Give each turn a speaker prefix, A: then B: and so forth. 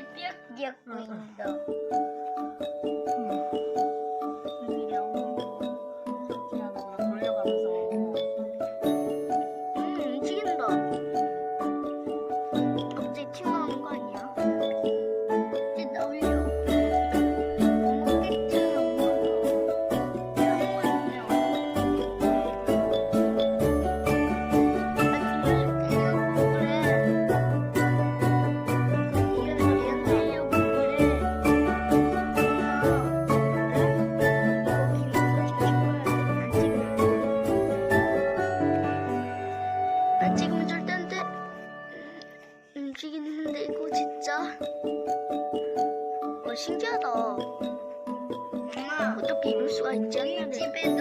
A: Теперь бег не. 진짜? 와 신기하다. 엄마. 어떻게 이럴 수가 있지?
B: 우리 집에도